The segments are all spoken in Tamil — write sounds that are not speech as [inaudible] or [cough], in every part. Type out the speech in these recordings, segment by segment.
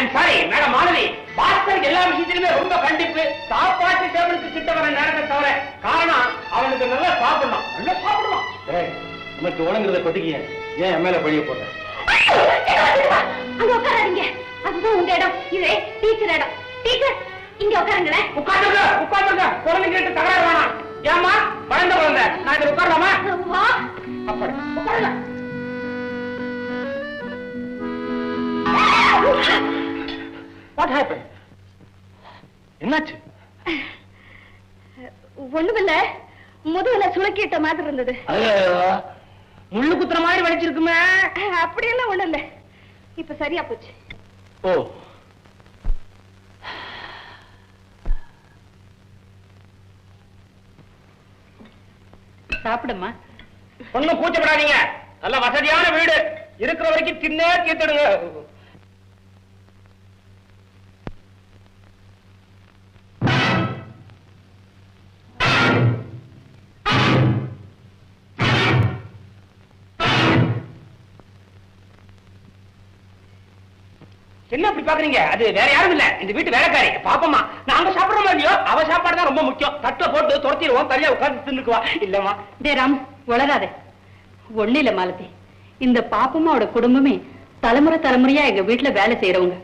ஐம் சாரி மேடம் மாணவி. பாஸ்கர் எல்லா விஷயத்திலுமே ரொம்ப கண்டிப்பு. சாப்பாட்டு டேபிளுக்கு கிட்ட வர நேரத்தை தவிர காரணம் அவனுக்கு நல்லா சாப்பிடணும். நல்லா சாப்பிடணும். நமக்கு உணங்குறத கொட்டிக்கிய. ஏன் என் மேல பழிய போடுற அங்க உட்காராதீங்க. அதுதான் உங்க இடம். இது டீச்சர் இடம். டீச்சர் இங்க உட்காருங்களேன். உட்காந்துங்க உட்காந்துங்க குழந்தைங்க கிட்ட தகராறு வேணாம். ஏமா வளர்ந்த குழந்தை. நான் இதுல உட்காரலாமா? அப்படி. உட்காருங்க. வாட் ஹேப்பன் என்னாச்சு? ஒண்ணுமில்ல. முதுகுல சுளுக்கிட்ட மாதிரி இருந்தது. முள்ளு குத்துற மாதிரி வலிச்சிருக்குமே. அப்படியெல்லாம் ஒண்ணும் இல்ல இப்ப சரியா போச்சு. ஓ. சாப்பிடுமா ஒண்ணும் கூச்சப்படாதீங்க நல்ல வசதியான வீடு. இருக்கிற வரைக்கும் தின்னே தீர்த்துடுங்க. என்ன அப்படி பாக்குறீங்க? அது வேற யாரும் இல்ல. இந்த வீட்டு வேலைக்காரி. பாப்பம்மா. நாங்க சாப்பிடுறோம் இல்லையோ? அவ சாப்பாடு தான் ரொம்ப முக்கியம். தட்டை போட்டு துரத்திடுவோம். தனியா உட்கார்ந்து தின்னுக்குவா. இல்லம்மா. டே ராம் வளராத ஒண்ணு இல்ல மாலதி. இந்த பாப்பம்மாவோட குடும்பமே தலைமுறை தலைமுறையா எங்க வீட்டுல வேலை செய்யறவங்க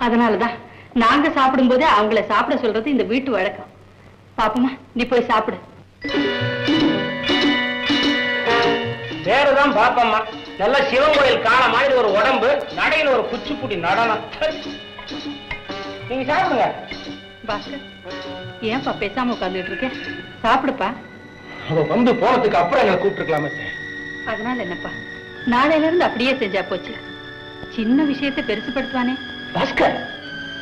அதனாலதான் நாங்க சாப்பிடும்போதே அவங்கள சாப்பிட சொல்றது இந்த வீட்டு வழக்கம். பாப்பம்மா நீ போய் சாப்பிடு. பேருதான் பாப்பம்மா. நல்ல சிவன் கோயில் காண மாதிரி ஒரு உடம்பு நடையில ஒரு குச்சிப்புடி நடனம். நீங்க சாப்பிடுங்க. பாஸ்கர் ஏன்பா பேசாம உட்கார்ந்துட்டு இருக்க? சாப்பிடுப்பா. அவ வந்து போனதுக்கு அப்புறம் என்ன கூப்பிட்டுருக்கலாமே அதனால என்னப்பா? நாளையில இருந்து அப்படியே செஞ்சா போச்சு. சின்ன விஷயத்தை பெருசுப்படுத்துவானே பாஸ்கர்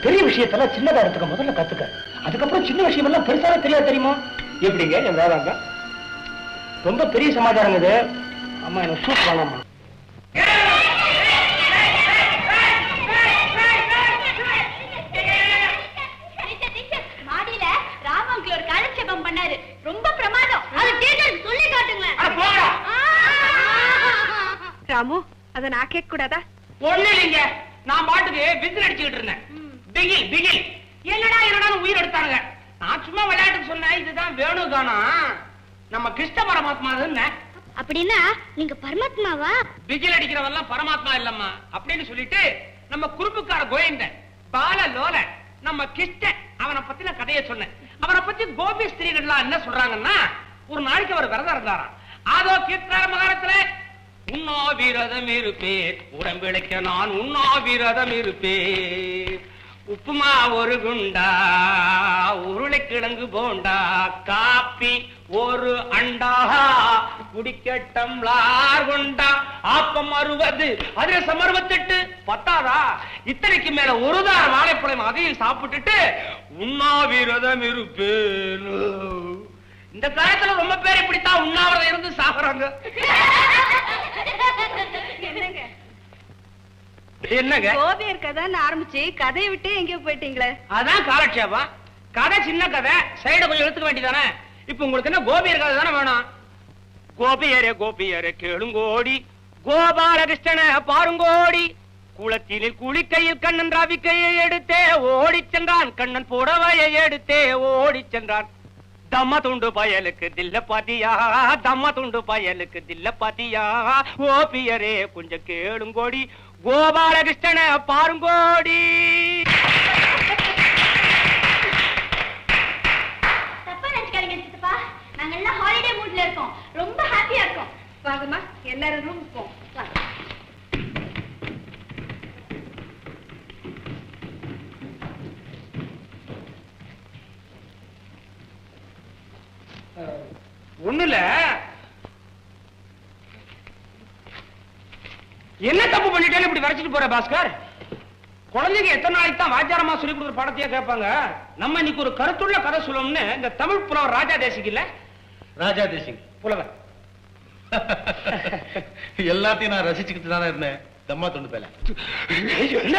பெரிய விஷயத்தெல்லாம் சின்னதா எடுத்துக்க முதல்ல கத்துக்க. அதுக்கப்புறம் சின்ன விஷயம் எல்லாம் பெருசாவே தெரியாது தெரியுமா? எப்படிங்க என் வேதாங்க ரொம்ப பெரிய சமாச்சாரம் இது. அம்மா எனக்கு சூப் மாடியில ராமங்கில் ஒரு காலட்சேபம் பண்ணாரு ரொம்ப பிரமாதம் அது டீச்சர் சொல்லி காட்டுங்களேன் அட போடா. ராமு அத நான் கேட்க கூடாதா? ஒண்ணு இல்லைங்க. நான் பாட்டுக்கு விசில் அடிச்சுக்கிட்டு இருந்தேன். பிகில் பிகில். என்னடா என்னடா உயிர் எடுத்தாங்க நான் சும்மா விளையாட்டுக்கு சொன்னேன். இதுதான் வேணு காணோம் நம்ம கிருஷ்ண பரமாத்மா அப்படின்னா நீங்க பரமாத்மாவா? விஜில் அடிக்கிறவெல்லாம் பரமாத்மா இல்லம்மா. அப்படின்னு சொல்லிட்டு நம்ம குறுப்புக்கார கோயந்த பால லோல நம்ம கிஷ்ட அவனை பத்தின கதையை சொன்னேன். அவனை பத்தி கோபி ஸ்திரீகள்லாம் என்ன சொல்றாங்கன்னா ஒரு நாளைக்கு அவர் விரதம் இருந்தாராம். அதோ கீர்த்தார மகாரத்துல உண்ணாவிரதம் இருப்பேன் உடம்பிழைக்க நான் உண்ணாவிரதம் இருப்பேன் உப்புமா ஒரு குண்டா உருளைக்கிழங்கு போண்டா காப்பி ஒரு அண்டா குடிக்கட்டம் லார் கொண்டா ஆப்பம் அறுபது அதிரசம் அறுபத்தெட்டு பத்தாதா? இத்தனைக்கு மேல ஒரு வாழைப்பழம் அதையும் சாப்பிட்டுட்டு உண்ணாவிரதம் இருப்பேன் இந்த காலத்துல ரொம்ப பேர் இப்படித்தான் உண்ணாவிரதம் இருந்து சாப்பிடுறாங்க என்னங்க? என்னங்க? கோபியர் கதைன்னு ஆரம்பிச்சு கதையை விட்டு எங்கேயோ போயிட்டீங்களே. அதான் காலட்சேபம். கதை சின்ன கதை சைட கொஞ்சம் எடுத்துக்க வேண்டியதானே இப்ப உங்களுக்கு என்ன கோபியர் கதை தானே வேணும்? கோபியரே கோபியரே கேளுங்கோடி. கோபாலகிருஷ்ணன பாருங்கோடி. குளத்தினில் குளிக்கையில் கண்ணன் ராவிக்கையை எடுத்தே ஓடிச் சென்றான். கண்ணன் புடவையை எடுத்தே ஓடிச் சென்றான். தம்ம துண்டு பயலுக்கு தில்ல பாத்தியா தம்ம துண்டு பயலுக்கு தில்ல பாத்தியா கோபியரே கொஞ்சம் கேளுங்கோடி கோபாலகிருஷ்ணன பாருங்கோடி தப்பா நினைச்சுக்காதீங்க சித்தப்பா. நாங்க எல்லாம் ஹாலிடே மூட்ல இருக்கோம். ரொம்ப ஹாப்பியா இருக்கோம். வாங்கம்மா எல்லாரும் ரூம் போம் ஒண்ணுல என்ன தப்பு பண்ணிட்டேன்னு இப்படி வரைச்சிட்டு போற பாஸ்கர்? குழந்தைங்க எத்தனை நாளைக்கு தான் வாத்தியாரமா சொல்லி கொடுக்குற பாடத்தையே கேட்பாங்க? நம்ம இன்னைக்கு ஒரு கருத்துள்ள கதை சொல்லணும்னு இந்த தமிழ் புலவர் ராஜா தேசிக்கு இல்ல? ராஜா தேசிங் புலவர். [laughs] எல்லாத்தையும் நான் ரசிச்சுக்கிட்டு தானே இருந்தேன். தம்மா தொண்டு பேல. என்ன?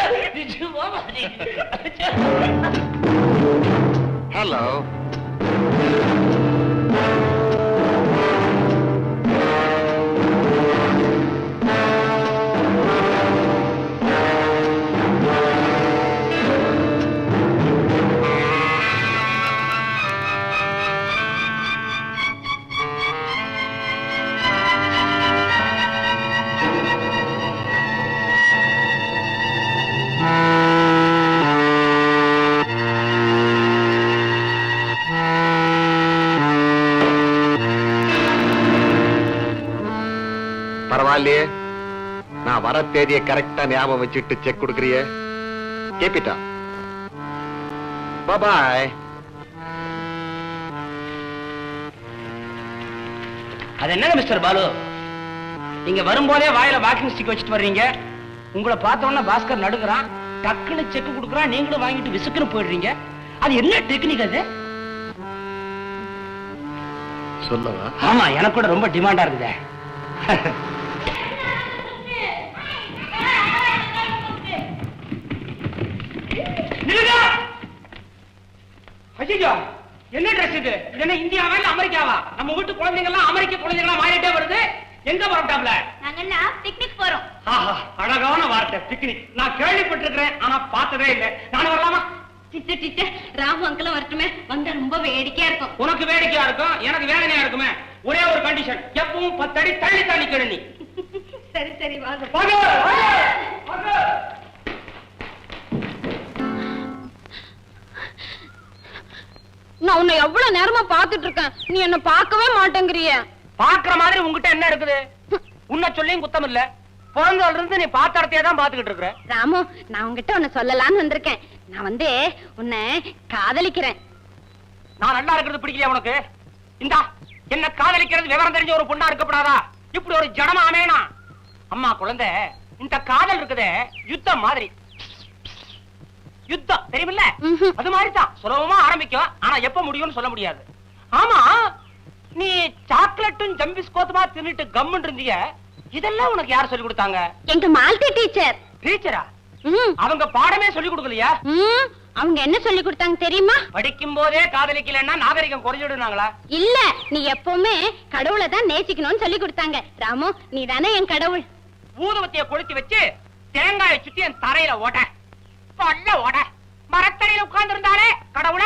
இல்லையே நான் வர தேதியை கரெக்டா ஞாபகம் வச்சுட்டு செக் கொடுக்கறியே. கேப்பிட்டா பாய் அது என்னங்க மிஸ்டர் பாலு? நீங்க வரும்போதே வாயில வாக்கிங் ஸ்டிக் வச்சுட்டு வர்றீங்க. உங்களை பார்த்த உடனே பாஸ்கர் நடுங்குறான். டக்குன்னு செக் கொடுக்குறான். நீங்களும் வாங்கிட்டு விசுக்குன்னு போயிடுறீங்க. அது என்ன டெக்னிக் அது? சொல்லவா? ஆமா எனக்கு கூட ரொம்ப டிமாண்டா இருக்குதே. [laughs] ட்ரெஸ் இது என்ன இந்தியாவா இல்ல அமெரிக்காவா? நம்ம வீட்டு குழந்தைங்க எல்லாம் அமெரிக்க குழந்தைங்களா மாறிட்டே வருது. எங்க வரட்டாப்ல நாங்கெல்லாம் பிக்னிக் போறோம். ஆஹா அழகான வார்த்தை பிக்னிக் நான் கேள்விப்பட்டிருக்கிறேன் ஆனா பார்த்ததே இல்லை. நானும் வரலாமா? சித்த சித்த ராமு அங்கிளும் வரட்டுமே. வந்தா ரொம்ப வேடிக்கையா இருக்கும். உனக்கு வேடிக்கையா இருக்கும் எனக்கு வேதனையா இருக்குமே. ஒரே ஒரு கண்டிஷன் எப்பவும் பத்தடி தள்ளி தள்ளி கேளு நீ [laughs] சரி சரி வாங்க. நான் உன்னை எவ்வளவு நேரமா பாத்துட்டு இருக்கேன். நீ என்ன பார்க்கவே மாட்டேங்கிறிய. பாக்குற மாதிரி உன்கிட்ட என்ன இருக்குது? உன்னை சொல்லியும் குத்தம் இல்ல. பிறந்ததுல இருந்து நீ பார்த்த இடத்தையே தான் பாத்துக்கிட்டு இருக்கிற. ராமு நான் உன்கிட்ட உன்னை சொல்லலாம்னு வந்திருக்கேன். நான் வந்து உன்னை காதலிக்கிறேன். நான் நல்லா இருக்கிறது பிடிக்கலையா உனக்கு? இந்தா என்ன காதலிக்கிறது விவரம் தெரிஞ்ச ஒரு பொண்ணா இருக்கப்படாதா? இப்படி ஒரு ஜனமா அமையனா? அம்மா குழந்தை இந்த காதல் இருக்குதே யுத்தம் மாதிரி. யுத்தம் தெரியுமில்ல. அது மாதிரி தான் சுலபமா ஆரம்பிக்கும். ஆனா எப்ப முடியும்னு சொல்ல முடியாது. ஆமா நீ சாக்லேட்டும் ஜம்பிஸ்கோத்துமா தின்னுட்டு கம்முன்னு இருந்தீங்க இதெல்லாம் உனக்கு யார் சொல்லி கொடுத்தாங்க? எங்க மால்டி டீச்சர். டீச்சரா? அவங்க பாடமே சொல்லி கொடுக்கலையா? அவங்க என்ன சொல்லி கொடுத்தாங்க தெரியுமா? படிக்கும் போதே காதலிக்கலைன்னா நாகரிகம் குறைஞ்சிடுனாங்களா இல்ல நீ எப்பவுமே கடவுளை தான் நேசிக்கணும்னு சொல்லி கொடுத்தாங்க. ராமு நீ தானே என் கடவுள். ஊதுவத்திய கொளுத்தி வச்சு தேங்காயை சுத்தி என் தரையில ஓட பல்ல ஓட மரத்தடியில உட்கார்ந்து இருந்தாலே கடவுள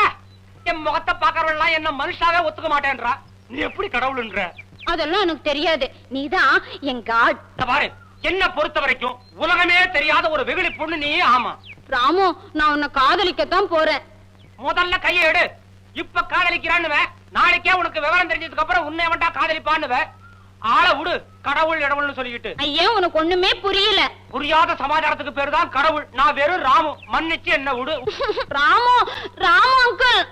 என் முகத்தை பாக்குறவெல்லாம் என்ன மனுஷாவே ஒத்துக்க மாட்டேன்றா. நீ எப்படி கடவுள்ன்ற? அதெல்லாம் எனக்கு தெரியாது. நீதான் என் காட். பாரு என்ன பொறுத்த வரைக்கும் உலகமே தெரியாத ஒரு வெகுளி பொண்ணு நீ ஆமா. ராமு நான் உன்னை காதலிக்கத்தான் போறேன். முதல்ல கையை எடு. இப்ப காதலிக்கிறான்னுவ நாளைக்கே உனக்கு விவரம் தெரிஞ்சதுக்கு அப்புறம் உன்னை வேண்டா காதலிப்பான்னுவ. ஆளை விடு கடவுள் இடவுள்னு சொல்லிக்கிட்டு. ஐயா உனக்கு ஒண்ணுமே புரியல. புரியாத சமாச்சாரத்துக்கு பேரு தான் கடவுள். நான் வெறும் ராமு. மன்னிச்சு என்ன விடு. [laughs] ராமு ராமு அங்கிள்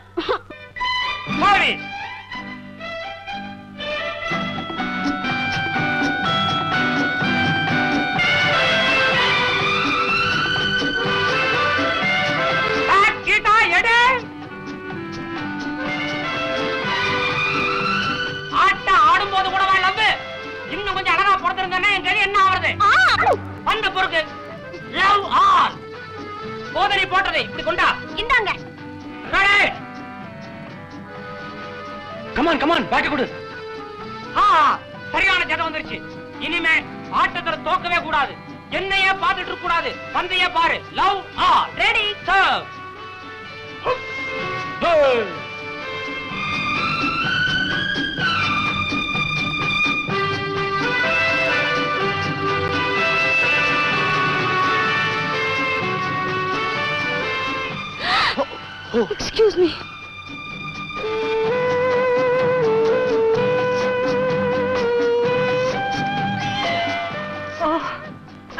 கூடாது பந்தையே பாரு love ah ready serve excuse me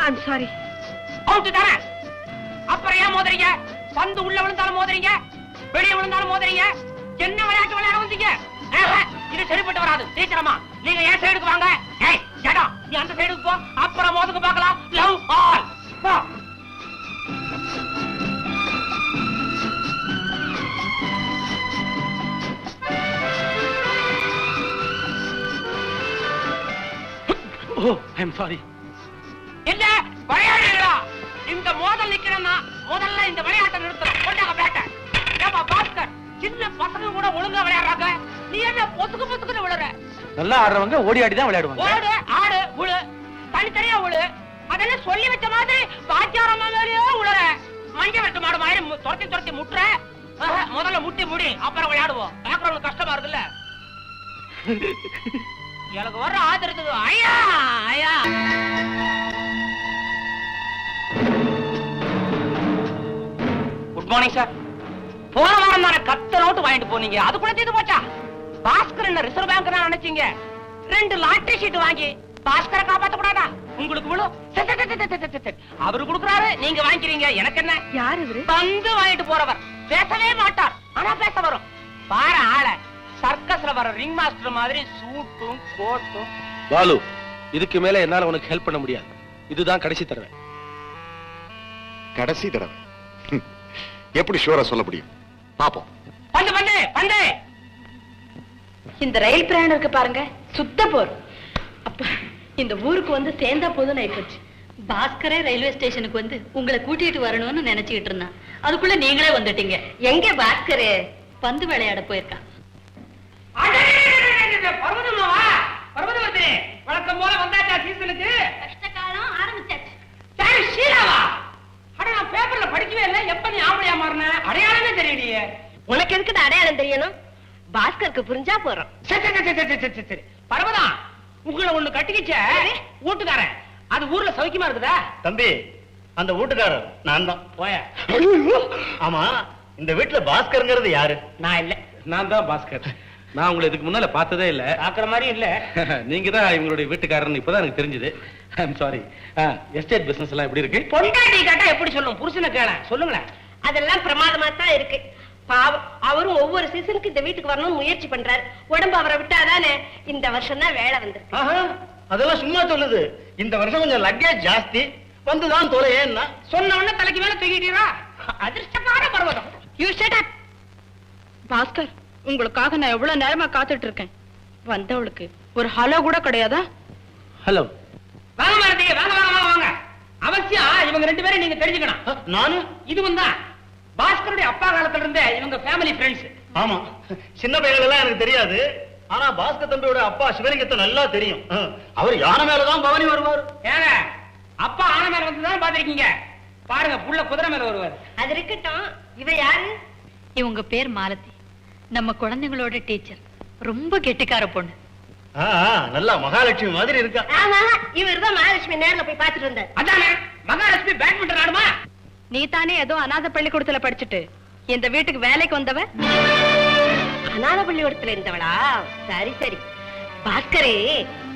I'm sorry தானே அப்புறம் ஏன் மோதுறீங்க? பந்து உள்ள விழுந்தாலும் மோதுறீங்க வெளியே விழுந்தாலும் மோதுறீங்க என்ன விளையாட்டு விளையாட வந்தீங்க? இது சரிப்பட்டு வராது சீக்கிரமா. நீங்க என் சைடுக்கு வாங்க? ஏய் ஜடா நீ அந்த சைடுக்கு போ. அப்புறம் மோதுக்கு பார்க்கலாம். லவ் ஆல் போ. ஐ எம் சாரி என்ன? விளையாடுறீங்களா இந்த மோதல் நிக்கிறேன்னா முதல்ல இந்த விளையாட்டை நிறுத்தணும் கொண்டாங்க பேட்ட ஏப்பா பாஸ்கர் சின்ன பசங்க கூட ஒழுங்கா விளையாடுறாங்க. நீ என்ன பொசுக்கு பொசுக்குன்னு விழுற? நல்லா ஆடுறவங்க ஓடி ஆடி தான் விளையாடுவாங்க. ஓடு ஆடு விழு தனித்தனியா விழு அதெல்லாம் சொல்லி வச்ச மாதிரி பாத்தியாரம் மாதிரியே விழுற மஞ்ச வெட்டு மாடு மாதிரி துரத்தி துரத்தி முட்டுற. ஆஹா, முதல்ல முட்டி முடி அப்புறம் விளையாடுவோம். பாக்குறவங்களுக்கு கஷ்டமா இருக்குல்ல? எனக்கு வர்ற ஆதரத்துக்கு ஐயா ஐயா. மார்னிங் சார் போன வாரம் தானே கத்த நோட்டு வாங்கிட்டு போனீங்க. அதுக்குள்ள தீர்ந்து போச்சா? பாஸ்கர் என்ன ரிசர்வ் பேங்க் தான் நினைச்சீங்க? ரெண்டு லாட்டரி ஷீட் வாங்கி பாஸ்கரை காப்பாத்த கூடாதா உங்களுக்கு விழும். அவரு கொடுக்குறாரு நீங்க வாங்கிக்கிறீங்க. எனக்கு என்ன? யார் இவரு? வந்து வாங்கிட்டு போறவர். பேசவே மாட்டார். ஆனா பேச வரும். பாரு ஆள சர்க்கஸ்ல வர ரிங் மாஸ்டர் மாதிரி சூட்டும் கோட்டும். பாலு இதுக்கு மேல என்னால உனக்கு ஹெல்ப் பண்ண முடியாது. இதுதான் கடைசி தடவை. கடைசி தடவை. எப்படி ஷூரா சொல்ல முடியும்? பாப்போம். பந்து பந்து பந்து! இந்த ரயில் பிரயாணம் இருக்கு பாருங்க. சுத்த போர். அப்ப இந்த ஊருக்கு வந்து சேர்ந்தா போதும் ஆயிப்போச்சு. பாஸ்கரே ரயில்வே ஸ்டேஷனுக்கு வந்து உங்களை கூட்டிட்டு வரணும்னு நினைச்சுக்கிட்டு இருந்தான். அதுக்குள்ள நீங்களே வந்துட்டீங்க. எங்க பாஸ்கரு? பந்து விளையாட போயிருக்கான். வழக்கம் போல வந்தாச்சா சீசனுக்கு? கஷ்ட காலம் ஆரம்பிச்சாச்சு சரி ஷீலாவா அட நான் பேப்பர்ல படிக்கவே இல்லை எப்ப நீ மாறின அடையாளமே தெரியலையே. உனக்கு எதுக்கு அடையாளம் தெரியணும்? பாஸ்கருக்கு புரிஞ்சா போறோம். சரி சரி சரி சரி சரி சரி பர்வதா உங்களை ஒண்ணு கட்டிக்கிச்ச. வீட்டுக்காரன். அது ஊர்ல சௌக்கியமா இருக்குதா? தம்பி அந்த வீட்டுக்காரர் நான் தான் போய ஆமா இந்த வீட்டுல பாஸ்கர்ங்கிறது யாரு? நான் இல்ல. நான் தான் பாஸ்கர். நான் உங்களை இதுக்கு முன்னால பார்த்ததே இல்ல. பாக்குற மாதிரி இல்ல. [laughs] நீங்க தான் இவங்களுடைய வீட்டுக்காரர்னு இப்பதான் எனக்கு தெரிஞ்சது. ஐம் சாரி எஸ்டேட் பிசினஸ் எல்லாம் எப்படி இருக்கு? பொண்டாட்டி கேட்டா எப்படி சொல்லும்? புருஷனை கேள. சொல்லுங்களேன். அதெல்லாம் பிரமாதமா தான் இருக்கு. பாவம் அவரும் ஒவ்வொரு சீசனுக்கு இந்த வீட்டுக்கு வரணும்னு முயற்சி பண்றாரு. உடம்பு அவரை விட்டாதானே இந்த வருஷம் தான் வேலை வந்திருக்கு. ஆஹா, அதெல்லாம் சும்மா சொல்லுது. இந்த வருஷம் கொஞ்சம் லக்கேஜ் ஜாஸ்தி. வந்துதான் தொலையேன்னா சொன்ன உடனே தலைக்கு மேல தூக்கிட்டீரா? அதிர்ஷ்டமான Parvatham. You shut up Bhaskar உங்களுக்காக நான் எவ்வளவு நேரமா காத்துட்டு இருக்கேன். வந்தவளுக்கு ஒரு ஹலோ கூட கிடையாதா? ஹலோ வாங்க மாரதி வாங்க வாங்க வாங்க வாங்க. அவசியம் இவங்க ரெண்டு பேரும் நீங்க தெரிஞ்சுக்கணும். நானு? இதுவும் தான். பாஸ்கருடைய அப்பா காலத்துல இருந்தே இவங்க ஃபேமிலி ஃப்ரெண்ட்ஸ் ஆமா. சின்ன பையன்கள் எல்லாம் எனக்கு தெரியாது. ஆனா பாஸ்கர் தம்பியோட அப்பா சிவலிங்கத்தை நல்லா தெரியும். அவர் யானை மேலதான் பவனி வருவார். ஏங்க அப்பா ஆன மேல வந்து தான் பாத்திருக்கீங்க பாருங்க புள்ள குதிரை மேல வருவார். அது இருக்கட்டும். இவ யாரு? இவங்க பேர் மாலதி. நம்ம குழந்தைங்களோட டீச்சர். ரொம்ப கெட்டிக்கார பொண்ணு. நல்லா மகாலட்சுமி மாதிரி இருக்கா. ஆமா இவர் தான் மகாலட்சுமி நேர்ல போய் பாத்துட்டு வந்தார். அதானே மகாலட்சுமி பேட்மிண்டன் ஆடுமா? நீ தானே ஏதோ அநாத பள்ளிக்கூடத்துல படிச்சுட்டு இந்த வீட்டுக்கு வேலைக்கு வந்தவ? அனாத பள்ளிக்கூடத்துல இருந்தவளா? சரி சரி. பாஸ்கரே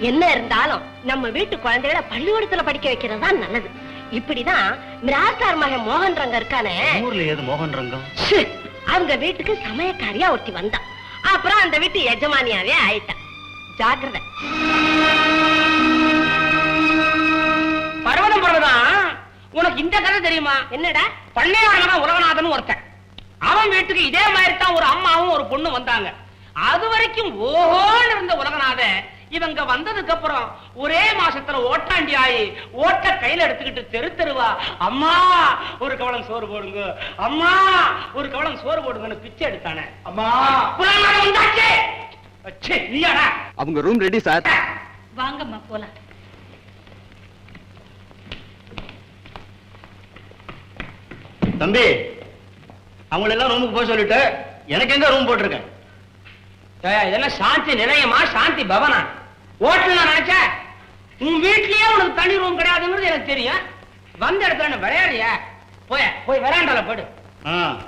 என்ன இருந்தாலும் நம்ம வீட்டு குழந்தைகளை பள்ளிக்கூடத்துல படிக்க வைக்கிறது தான் நல்லது. இப்படிதான் மிராஸ்தார் மகன் மோகன் ரங்க இருக்கானே ஊர்ல ஏது மோகன் ரங்கம் அவங்க வீட்டுக்கு சமயக்காரியா ஒருத்தி வந்தா. அப்புறம் அந்த வீட்டு எஜமானியாவே ஆயிட்டா. ஜாக்கிரதை. உனக்கு இந்த கதை தெரியுமா? என்னடா? பண்ணையாரன் உலகநாதன் ஒருத்தன். அவன் வீட்டுக்கு இதே மாதிரி தான் ஒரு அம்மாவும் ஒரு பொண்ணு வந்தாங்க. அது வரைக்கும் ஓஹோன்னு இருந்த உலகநாதன் இவங்க வந்ததுக்கு அப்புறம் ஒரே மாசத்துல ஓட்டாண்டி ஆயி ஓட்ட கையில எடுத்துக்கிட்டு தெரு தெருவா அம்மா ஒரு கவளம் சோறு போடுங்க அம்மா ஒரு கவளம் சோறு போடுங்கன்னு பிச்சை எடுத்தானே. அம்மா. வந்தாச்சே அச்சே, நீயாடா! அவங்க ரூம் ரெடி சார் வாங்கம்மா போலாம். தம்பி அவங்கள எல்லாம் ரூமுக்கு போக சொல்லிட்டு எனக்கு எங்க ரூம் போட்டிருக்கேன் இதெல்லாம் சாந்தி நிலையமா? சாந்தி பவனா? ஓட்டல நினைச்ச? உன் வீட்லயே உனக்கு தனி ரூம் கிடையாதுங்கிறது எனக்கு தெரியும். வந்த இடத்துல என்ன விளையாடிய போய போய் வராண்டால போடு.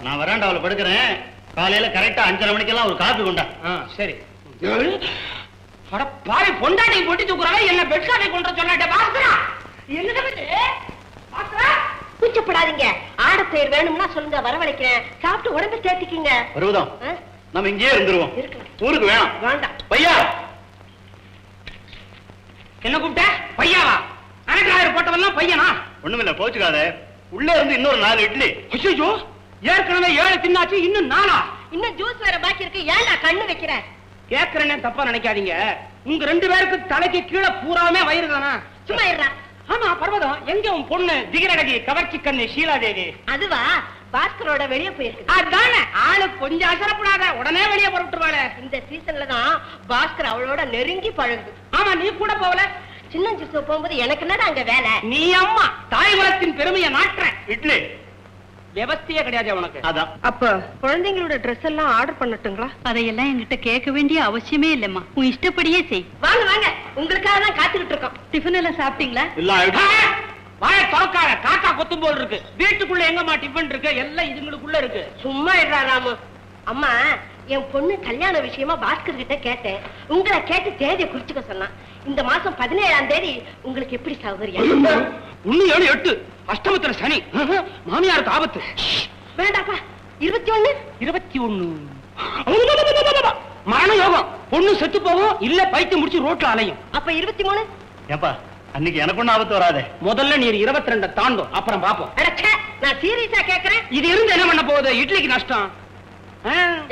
நான் வராண்டாவில் படுக்கிறேன். காலையில கரெக்டா அஞ்சரை மணிக்கெல்லாம் ஒரு காப்பி கொண்டா. சரி. பாவி பொண்டாட்டி பொட்டி தூக்குறாங்க என்ன பெட் காஃபி கொண்டு சொல்லாட்ட பாஸ்கரா? என்ன கூச்சப்படாதீங்க. ஆடப்பேர் வேணும்னா சொல்லுங்க வரவழைக்கிறேன். சாப்பிட்டு உடம்பு சேர்த்துக்கீங்க பருவதம்? நம்ம இங்கேயே இருந்துருவோம். ஊருக்கு வேணாம். வேண்டாம். பையா! என்ன கூப்பிட்ட? பையாவா? அனக்காயிரம் போட்டவெல்லாம் பையனா? ஒண்ணுமில்ல போச்சுக்காத உள்ள இருந்து இன்னொரு நாலு இட்லி. ஐயோ ஏற்கனவே ஏழு தின்னாச்சு இன்னும் நாளா இன்னும் ஜூஸ் வேற பாக்கி இருக்கு. ஏன்டா கண்ணு வைக்கிறேன் கேக்குறேன்னு தப்பா நினைக்காதீங்க. உங்க ரெண்டு பேருக்கு தலைக்கு கீழே பூராமே வயிறு தானா? சும்மா இருடா. ஆமா பர்வதம். எங்க உன் பொண்ணு? திகிரடகி கவர்ச்சி கண்ணு ஷீலாதேவி? அதுவா? பாஸ்கரோட வெளியே போயிருக்கு. அதானே. ஆளு கொஞ்சம் அசரப்படாத. உடனே வெளியே புறப்பட்டுருவாளே இந்த சீசன்ல தான் பாஸ்கர் அவளோட நெருங்கி பழகுது. ஆமா நீ கூட போகல. சின்ன ஜூஸ் போகும்போது எனக்கு என்னடா அங்க வேலை? நீ அம்மா தாய் குலத்தின் பெருமையை நாட்டுற இட்லி. விவஸ்தையே கிடையாது உனக்கு. அதான். அப்ப குழந்தைங்களோட ட்ரெஸ் எல்லாம் ஆர்டர் பண்ணட்டுங்களா? அதையெல்லாம் என்கிட்ட கேட்க வேண்டிய அவசியமே இல்லம்மா. உன் இஷ்டப்படியே செய். வாங்க வாங்க. உங்களுக்காக தான் காத்துக்கிட்டு இருக்கோம். டிஃபன் எல்லாம் சாப்பிட்டீங்களா? ஆயிடுச்சு. வாய திறக்காத. காக்கா கொத்தும் போல் இருக்கு. வீட்டுக்குள்ள எங்கம்மா டிஃபன் இருக்கு? எல்லாம் இதுங்களுக்குள்ள இருக்கு. சும்மா இருடா ராமு. அம்மா என் பொண்ணு கல்யாண விஷயமா பாஸ்கர் கிட்ட கேட்டேன். உங்களை கேட்டு தேதியை குறிச்சுக்க சொன்னான். இந்த மாசம் பதினேழாம் தேதி உங்களுக்கு எப்படி சௌகரியம்? ஒண்ணு ஏழு எட்டு. அஷ்டமத்துல சனி. மாமியாருக்கு ஆபத்து. வேண்டாப்பா. இருபத்தி ஒண்ணு? இருபத்தி ஒண்ணு. மரண யோகம். பொண்ணு செத்து போகும் இல்ல பைத்தியம் முடிச்சு ரோட்ல அலையும். அப்ப இருபத்தி மூணு? ஏப்பா அன்னைக்கு எனக்கு ஒண்ணும் ஆபத்து வராதே. முதல்ல நீர் இருபத்தி ரெண்ட தாண்டும் அப்புறம் பாப்போம். நான் சீரியஸா கேக்குறேன். இது இருந்து என்ன பண்ண போகுது? இட்லிக்கு நஷ்டம்.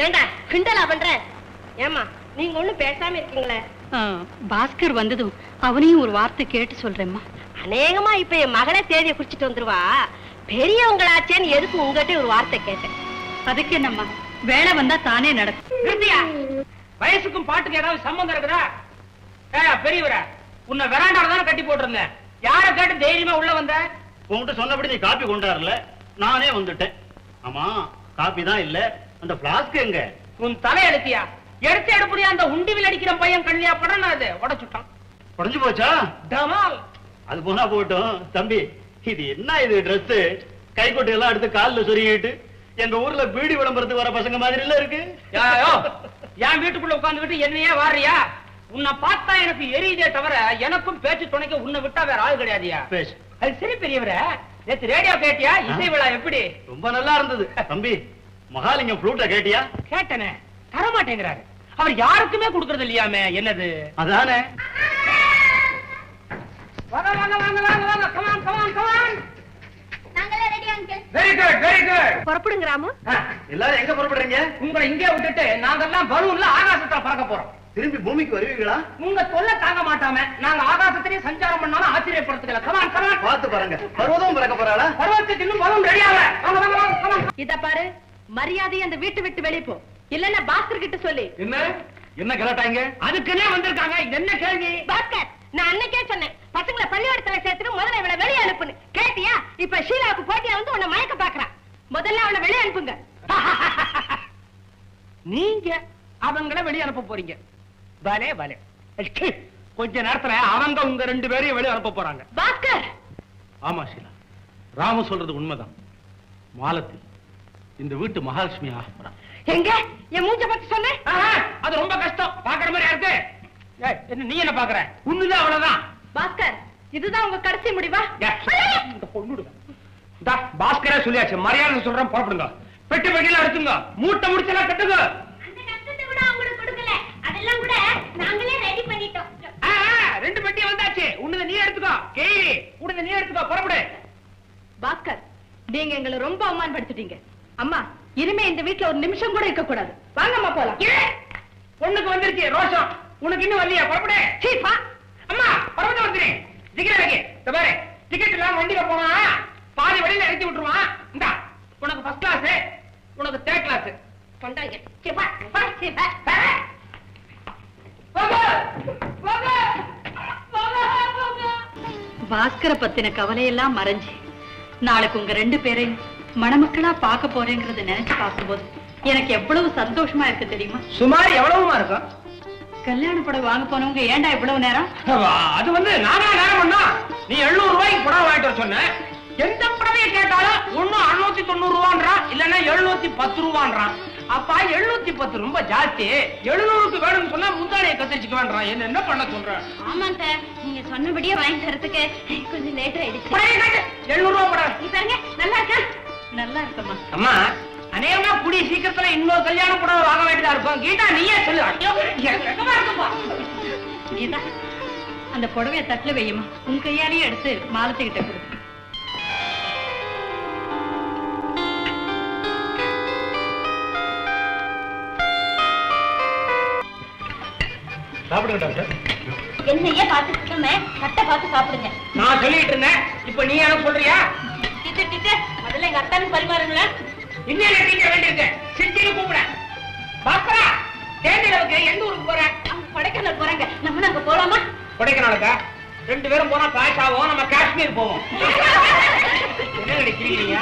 ஏண்டா கிண்டலா பண்ற? ஏமா நீங்க ஒண்ணும் பேசாம இருக்கீங்களே. பாஸ்கர் வந்ததும் அவனையும் ஒரு வார்த்தை கேட்டு சொல்றேம்மா. அநேகமா இப்ப என் மகளே தேதியை குறிச்சிட்டு வந்துருவா. பெரியவங்களாச்சேன்னு எதுக்கு உங்ககிட்ட ஒரு வார்த்தை கேட்டேன். அதுக்கு என்னம்மா? வேலை வந்தா தானே நடக்கும். வயசுக்கும் பாட்டுக்கு ஏதாவது சம்பந்தம் இருக்குதா? ஏ பெரியவரா உன்னை வெராண்டால தானே கட்டி போட்டிருந்தேன். யார கேட்டு தைரியமா உள்ள வந்த? உன்கிட்ட சொன்னபடி நீ காப்பி கொண்டாருல நானே வந்துட்டேன். ஆமா காப்பி தான் இல்ல. அந்த பிளாஸ்க் எங்க? உன் தலை எடுத்தியா எடுத்து எடுப்படியா அந்த உண்டிவில் அடிக்கிற பையன் கண்ணியா? படம் அது? உடைச்சுட்டான் உடைஞ்சு போச்சா? டமால். அது போனா போட்டும் தம்பி இது என்ன இது Dress? கைக்கொட்டை எல்லாம் எடுத்து கால்ல சொருகிட்டு எங்க ஊர்ல பீடி விளம்பரத்துக்கு வர பசங்க மாதிரி இல்ல இருக்கு யோ, என் வீட்டுக்குள்ள உட்கார்ந்துகிட்டு என்னையே வாரியா? உன்னை பார்த்தா எனக்கு எரியுதே தவிர எனக்கும் பேச்சு துணைக்க உன்னை விட்டா வேற ஆள் கிடையாதுயா? பேசு. அது சரி பெரியவரே. நேத்து ரேடியோ கேட்டியா? இசை விழா எப்படி? ரொம்ப நல்லா இருந்தது. தம்பி மகாலிங்கம் ஃப்ளூட்ட கேட்டியா? கேட்டனே. தர மாட்டேங்கிறாரு அவர் யாருக்குமே கொடுக்கறது இல்லையாமே என்னது? அதானே. வாங்க வாங்க வாங்க வாங்க வாங்க come on come on come on நாங்கெல்லாம் ready uncle very good very good புறப்படுங்க ராமு எல்லாரும் எங்க புறப்படுறீங்க? உங்களை இங்கே விட்டுட்டு நாங்கெல்லாம் பலூன்ல ஆகாசத்துல பறக்க போறோம். திரும்பி பூமிக்கு வருவீங்களா உங்க தொல்லை தாங்க மாட்டாம நாங்க ஆகாசத்திலேயே சஞ்சாரம் பண்ணாலும் ஆச்சரியப்படுத்துக்கல. கமான் கமான் பார்த்து பாருங்க. பருவதம் பறக்க போறாளா? பருவத்துக்கு இன்னும் பலூன் ரெடியாவ வாங்க வாங்க வாங்க கமான் இத பாரு மரியாதை அந்த வீட்டு விட்டு வெளிய போ இல்லன்னா பாஸ்கர் கிட்ட சொல்லி. என்ன? என்ன கலாட்டாங்க அதுக்குன்னே வந்திருக்காங்க. என்ன கேள்வி? பாஸ்கர். நான் அன்னைக்கே சொன்னேன் பசங்களை பள்ளிக்கூடத்துல சேர்த்துட்டு முதல்ல இவளை வெளியே அனுப்புன்னு. கேட்டியா? இப்ப ஷீலாவுக்கு போட்டியா வந்து உன்னை மயக்க பாக்குறான். முதல்ல அவனை வெளியே அனுப்புங்க. [laughs] நீங்க அவங்கள வெளிய அனுப்ப போறீங்க. பலே பலே ச்சீ, கொஞ்ச நேரத்துல அவங்க உங்க ரெண்டு பேரையும் வெளிய அனுப்ப போறாங்க. பாஸ்கர் ஆமா ஷீலா. ராமு சொல்றது உண்மைதான். மாலத்தி இந்த வீட்டு மகாலட்சுமி ஆக எங்க? என் மூஞ்ச பத்தி சொன்னேன்? ஆஹா, அது ரொம்ப கஷ்டம். பாக்குற மாதிரி என்ன நீ என்ன பாக்குற? உண்மைதான் அவ்வளவுதான். பாஸ்கர் இதுதான் உங்க கடைசி முடிவா? இந்த பாஸ்கரே சொல்லியாச்சு. மரியாதை சொல்றேன் புறப்படுங்க. பெட்டி பெட்டிலாம் எடுத்துங்க மூட்டை முடிச்செல்லாம் கட்டுங்க. ரெண்டு பெட்டி வந்தாச்சு. உன்னத நீ எடுத்துக்கோ. கேரி உன்னத நீ எடுத்துக்கோ. புறப்படு. பாஸ்கர் நீங்க எங்களை ரொம்ப அவமானப்படுத்திட்டீங்க. அம்மா இனிமே இந்த வீட்ல ஒரு நிமிஷம் கூட இருக்க கூடாது வாங்கம்மா போலாம். ஏ, பொண்ணுக்கு வந்துருச்சு ரோஷம். உனக்கு இன்னும் வரலையா? புறப்படு. சீ, பா. அம்மா பரவத வந்துரு. டிக்கெட் வைக்க இந்த பாரு. டிக்கெட் இல்லாம வண்டியில போனா பாதி வழியில இறக்கி விட்டுருவான் இந்தா உனக்கு ஃபர்ஸ்ட் கிளாஸ் உனக்கு தேர்ட் கிளாஸ். பாஸ்கர பத்தின கவலையெல்லாம் மறைஞ்சு. நாளைக்கு உங்க ரெண்டு பேரையும் மணமக்களா பார்க்க போறேங்கிறத நினைச்சு பார்க்கும்போது எனக்கு எவ்வளவு சந்தோஷமா இருக்கு தெரியுமா? சுமார் எவ்வளவுமா இருக்கும்? கல்யாண புடவை வாங்க போனவங்க ஏன்டா இவ்வளவு நேரம்? அது வந்து நானா நேரம் பண்ணா நீ 700 ரூபாய்க்கு புடவை வாங்கிட்டு வர சொன்ன. எந்த புடவையை கேட்டாலும் ஒண்ணு அறுநூத்தி தொண்ணூறு ரூபான்றான் இல்லன்னா எழுநூத்தி பத்து ரூபான்றான் அப்பா எழுநூத்தி பத்து ரொம்ப ஜாஸ்தி. எழுநூறுக்கு வேணும்னு சொன்னா முந்தானையை கத்திரிச்சுக்க வேண்டாம் என்ன என்ன பண்ண சொல்ற? ஆமாங்க நீங்க சொன்னபடியே வாங்கி தரதுக்கு கொஞ்சம் லேட் ஆயிடுச்சு. எழுநூறு ரூபா நீ பாருங்க நல்லா இருக்கா? நல்லா இருக்கம்மா. அம்மா அநேகமா கூடிய சீக்கிரத்துல இன்னொரு கல்யாண புடவை வாங்க வேண்டியதா இருக்கும். கீதா நீயே சொல்லு. கீதா அந்த புடவைய தட்டுல வையுமா? உன் கையாலேயே எடுத்து மாலத்துக்கிட்ட கொடு. சாப்பிடுங்க டாக்டர் என்னையே பார்த்துட்டு இருக்கோமே கட்டை பார்த்து சாப்பிடுங்க. நான் சொல்லிட்டு இருந்தேன். இப்ப நீ எனக்கு சொல்றியா? டீச்சர் டீச்சர் முதல்ல எங்க அத்தானுக்கு பரிமாறுங்களேன். இன்னும் டீச்சர் வேண்டியிருக்கு. சிட்டின்னு கூப்பிடுறேன் பாஸ்கரா தேனிலவுக்கு எந்த ஊருக்கு போற? கொடைக்கானல் போறாங்க. நம்ம அங்க போலாமா? கொடைக்கானலுக்கா? ரெண்டு பேரும் போனா காய்ச்சாவும் நம்ம காஷ்மீர் போவோம். [laughs] என்ன நினைக்கிறீங்க